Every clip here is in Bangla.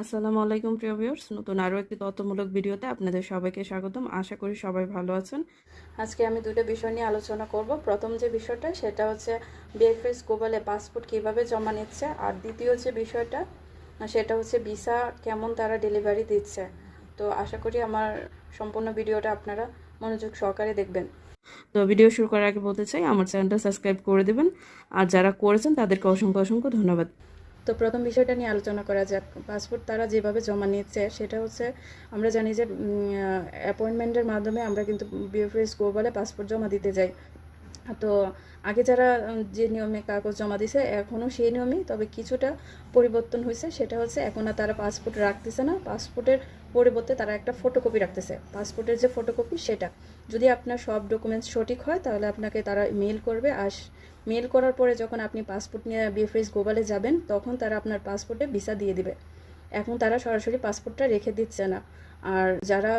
আসসালামু আলাইকুম, প্রিয় ভিউয়ার্স। নতুন আরও একটি তথ্যমূলক ভিডিওতে আপনাদের সবাইকে স্বাগতম। আশা করি সবাই ভালো আছেন। আজকে আমি দুটো বিষয় নিয়ে আলোচনা করব। প্রথম যে বিষয়টা, সেটা হচ্ছে বিএফএস গ্লোবালে পাসপোর্ট কীভাবে জমা নিচ্ছে। আর দ্বিতীয় যে বিষয়টা, সেটা হচ্ছে ভিসা কেমন তারা ডেলিভারি দিচ্ছে। তো আশা করি আমার সম্পূর্ণ ভিডিওটা আপনারা মনোযোগ সহকারে দেখবেন। তো ভিডিও শুরু করার আগে বলতে চাই, আমার চ্যানেলটা সাবস্ক্রাইব করে দেবেন। আর যারা করেছেন, তাদেরকে অসংখ্য অসংখ্য ধন্যবাদ। তো প্রথম বিষয়টা নিয়ে আলোচনা করা যাক। পাসপোর্ট তারা যেভাবে জমা নিচ্ছে, সেটা হচ্ছে আমরা জানি যে অ্যাপয়েন্টমেন্টের মাধ্যমে আমরা কিন্তু বিএফএস গো বলে পাসপোর্ট জমা দিতে যাই। তো আগে যারা যে নিয়মে কাগজ জমা দিছে এখনও সেই নিয়মেই, তবে কিছুটা পরিবর্তন হয়েছে, সেটা হচ্ছে এখন আর তারা পাসপোর্ট রাখতেছে না। পাসপোর্টের পরিবর্তে তারা একটা ফটোকপি রাখতেছে। পাসপোর্টের যে ফটোকপি সেটা। যদি আপনার সব ডকুমেন্টস সঠিক হয়, তাহলে আপনাকে তারা মেল করবে। আর মেল করার পরে যখন আপনি পাসপোর্ট নিয়ে বিএফএস গ্লোবালে যাবেন, তখন তারা আপনার পাসপোর্টে ভিসা দিয়ে দিবে। এখন তারা সরাসরি পাসপোর্টটা রেখে দিচ্ছে না। আর যারা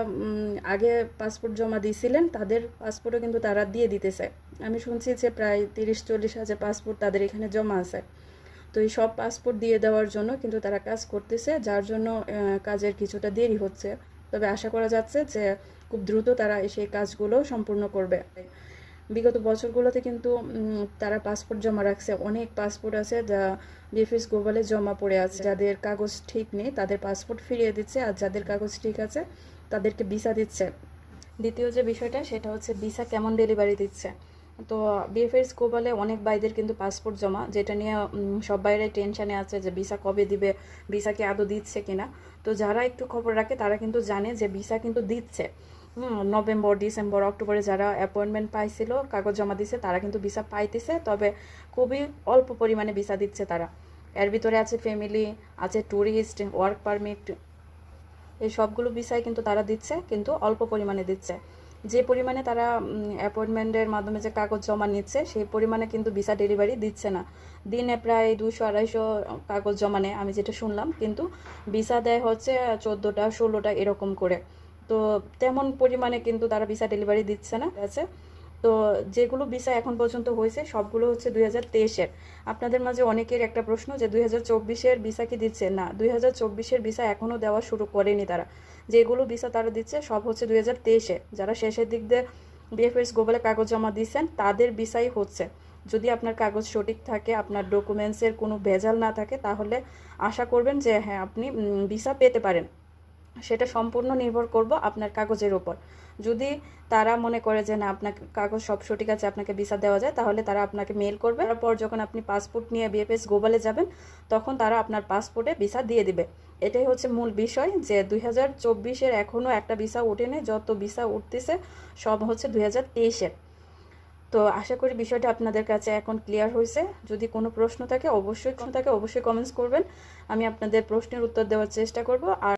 আগে পাসপোর্ট জমা দিয়েছিলেন তাদের পাসপোর্টও কিন্তু তারা দিয়ে দিতেছে। আমি শুনছি যে প্রায় তিরিশ, চল্লিশ হাজার পাসপোর্ট তাদের এখানে জমা আছে। তো এই সব পাসপোর্ট দিয়ে দেওয়ার জন্য কিন্তু তারা কাজ করতেছে, যার জন্য কাজের কিছুটা দেরি হচ্ছে। তবে আশা করা যাচ্ছে যে খুব দ্রুত তারা সেই কাজগুলো সম্পূর্ণ করবে। বিগত বছরগুলোতে কিন্তু তারা পাসপোর্ট জমা রাখছে। অনেক পাসপোর্ট আছে যা বিএফএস গ্লোবালে জমা পড়ে আছে। যাদের কাগজ ঠিক নেই, তাদের পাসপোর্ট ফিরিয়ে দিচ্ছে আর যাদের কাগজ ঠিক আছে, তাদেরকে ভিসা দিচ্ছে। দ্বিতীয় যে বিষয়টা, সেটা হচ্ছে ভিসা কেমন ডেলিভারি দিচ্ছে। তো বিএফএস গ্লোবালে অনেক বাইদের কিন্তু পাসপোর্ট জমা, যেটা নিয়ে সব বাইরে টেনশনে আছে যে ভিসা কবে দিবে ভিসা কি আদৌ দিচ্ছে কিনা। তো যারা একটু খবর রাখে, তারা কিন্তু জানে যে ভিসা কিন্তু দিচ্ছে। নভেম্বর, ডিসেম্বর, অক্টোবরে যারা অ্যাপয়েন্টমেন্ট পাইছিল, কাগজ জমা দিছে, তারা কিন্তু ভিসা পাইতেছে, তবে খুবই অল্প পরিমাণে ভিসা দিচ্ছে তারা। এর ভিতরে আছে ফ্যামিলি আছে ট্যুরিস্ট ওয়ার্ক পারমিট এই সবগুলো ভিসাই কিন্তু তারা দিচ্ছে, কিন্তু অল্প পরিমাণে দিচ্ছে। যে পরিমাণে তারা অ্যাপয়েন্টমেন্টের মাধ্যমে যে কাগজ জমা নিচ্ছে, সেই পরিমাণে কিন্তু ভিসা ডেলিভারি দিচ্ছে না। দিনে প্রায় দুশো আড়াইশো কাগজ জমা নেয়, আমি যেটা শুনলাম। কিন্তু ভিসা দেয় হচ্ছে চোদ্দোটা, ষোলোটা এরকম করে। তো তেমন পরিমাণে কিন্তু তারা ভিসা ডেলিভারি দিচ্ছে না আছে? তো যেগুলো ভিসা এখন পর্যন্ত হয়েছে, সবগুলো হচ্ছে দুই হাজার তেইশের। আপনাদের মাঝে অনেকের একটা প্রশ্ন যে দুই হাজার চব্বিশের ভিসা কি দিচ্ছে? না, দুই হাজার চব্বিশের ভিসা এখনও দেওয়া শুরু করেনি তারা। যেগুলো ভিসা তারা দিচ্ছে, সব হচ্ছে দুই হাজার তেইশে যারা শেষের দিক দিয়ে বিএফএস গ্লোবালে কাগজ জমা দিচ্ছেন, তাদের ভিসাই হচ্ছে। যদি আপনার কাগজ সঠিক থাকে, আপনার ডকুমেন্টসের কোনো ভেজাল না থাকে, তাহলে আশা করবেন যে হ্যাঁ আপনি ভিসা পেতে পারেন। সেটা সম্পূর্ণ নির্ভর করব আপনার কাগজের উপর। যদি তারা মনে করে যে না, আপনাকে কাগজ সব সঠিক আছে, আপনাকে ভিসা দেওয়া যায়, তাহলে তারা আপনাকে মেল করবে। তারপর যখন আপনি পাসপোর্ট নিয়ে বিএফএস গ্লোবালে যাবেন, তখন তারা আপনার পাসপোর্টে ভিসা দিয়ে দিবে। এটাই হচ্ছে মূল বিষয় যে দুই হাজার চব্বিশের এখনও একটা ভিসা ওঠেনি, যত ভিসা উঠতেছে, সব হচ্ছে দুই হাজার তেইশের। তো আশা করি বিষয়টা আপনাদের কাছে এখন ক্লিয়ার হয়েছে। যদি কোনো প্রশ্ন থাকে, অবশ্যই থাকে, অবশ্যই কমেন্টস করবেন। আমি আপনাদের প্রশ্নের উত্তর দেওয়ার চেষ্টা করব। আর